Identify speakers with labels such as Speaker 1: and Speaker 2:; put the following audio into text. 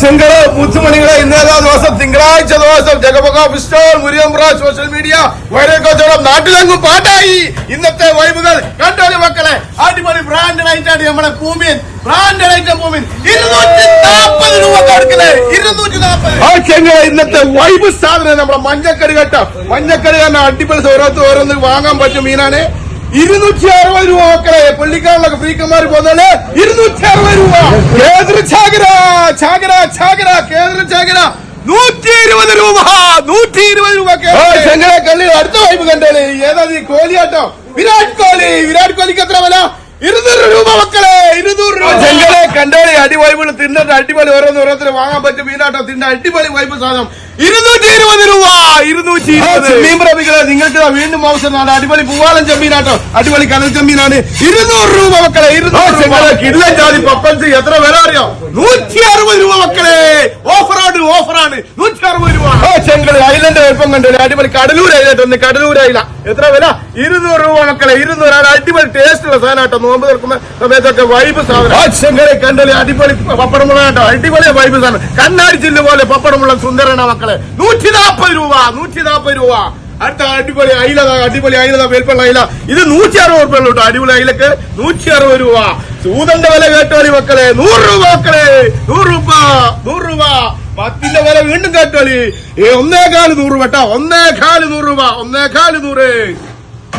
Speaker 1: ചെങ്കൾ മുത്തുമണികളെ ഇന്നേതാ ദിവസം? തിങ്കളാഴ്ച ദിവസം ജഗപക പിസ്റ്റോൾ മുരിയമ്പ്ര സോഷ്യൽ മീഡിയ വൈരക്കച്ചവടം നാട്ടിലെങ്ങും പാട്ടായി. ഇന്നത്തെ വൈബുകൾ. കണ്ടോളി മക്കളെ അടിപൊളി ബ്രാൻഡ് ആയിട്ടാണ് നമ്മുടെ ഭൂമിയൻ ബ്രാൻഡ് ഐറ്റം ഭൂമിയൻ ഇരുന്നൂറ്റി നാൽപ്പത് രൂപ കൊടുക്കണേ ഇരുന്നൂറ്റി നാൽപ്പത് ആ ഇന്നത്തെ വൈബ് സാധനം നമ്മുടെ മഞ്ഞക്കറി കേട്ട. മഞ്ഞക്കറി തന്നെ അടിപൊളി ഓരോരുത്തർ ഓരോന്ന് വാങ്ങാൻ പറ്റും മീനാണ് ഇരുന്നൂറ്റി അറുപത് രൂപ മക്കളെ പള്ളിക്കാരിലൊക്കെ ഫ്രീക്കന്മാർ പോകുന്നത് ഇരുന്നൂറ്റി അറുപത് രൂപ. കേന്ദ്ര ചാകര? ചാകര ചാകര കേന്ദ്ര ചാകര. നൂറ്റി ഇരുപത് രൂപ നൂറ്റി ഇരുപത് രൂപ ചെങ്ങളെ കള്ളി അടുത്ത വായ്പ കണ്ടേ ഏതാ നീ കോഹ്ലിയാട്ടോ വിരാട് കോഹ്ലി വിരാട് കോഹ്ലിക്ക് എത്ര വില? ഇരുന്നൂറ് രൂപ മക്കളെ ഇരുന്നൂറ് രൂപ. ചെങ്ങളെ കണ്ടോളി അടിവൈബിൾ തിന്നിട്ട് അടിപൊളി ഓരോന്ന് ഓരോരുത്തർ വാങ്ങാൻ പറ്റും. മീനാട്ടോ തിന്ന അടിപൊളി വായ്പ സാധനം. ഇരുന്നൂറ്റി ഇരുപത് രൂപ ഇരുന്നൂറ്റി ചെമ്മീൻ പ്രമികളെ നിങ്ങൾക്ക് വീണ്ടും വീണ്ടും അവസരമാണ് അടിപൊളി പൂവാലൻ ചെമ്മീനാട്ടോ അടിപൊളി കടൽ ചെമ്മീനാണ്. ഇരുന്നൂറ് രൂപ മക്കളെ ഇരുന്നൂറ് കിടിലൻ ജാതി പപ്പൻസ് എത്ര വില അറിയോ? നൂറ്റി അറുപത് രൂപ മക്കളെ? ഓഫറാണ് ഓഫറാണ്. നൂറ്റി അറുപത് രൂപ ചെങ്കൾ ഐലൻഡ് എളുപ്പം കണ്ടല്ലേ അടിപൊളി കടലൂർ ഐലൻഡ് ഒന്ന് കടലൂർ ഐല എത്ര വില? ഇരുന്നൂറ് രൂപ മക്കളെ ഇരുന്നൂറ്. അടിപൊളി ടേസ്റ്റ് ഉള്ള സാധനം കേട്ടോ നോമ്പ് തുറക്കുന്ന സമയത്തൊക്കെ വൈബ് സാധനം. ചെങ്കളെ കണ്ടല്ലേ അടിപൊളി പപ്പടമുള്ള കേട്ടോ അടിപൊളി വൈബ് സാധനം. കണ്ണാടി ചില്ല് പോലെ പപ്പടമുള്ള സുന്ദരനാ മക്കളെ. നൂറ്റി നാൽപ്പത് രൂപ നൂറ്റി നാൽപ്പത് രൂപ. അടുത്ത അടിപൊളി അയില അടിപൊളി അയില ദാ, വലിപ്പമുള്ള അയില ഇത് നൂറ്റി അറുപത് രൂപ കേട്ടോ. അടിപൊളി അയിലക്ക് നൂറ്റി അറുപത് രൂപ. സൂതന്റെ വില കേട്ടോളി മക്കളെ. നൂറ് രൂപ മക്കളെ. പത്തിന്റെ വില വീണ്ടും ഏ ഒന്നേകാൽ നൂറ് വെട്ടാ. ഒന്നേകാൽ നൂറ് രൂപ. ഒന്നേകാൽ നൂറ്.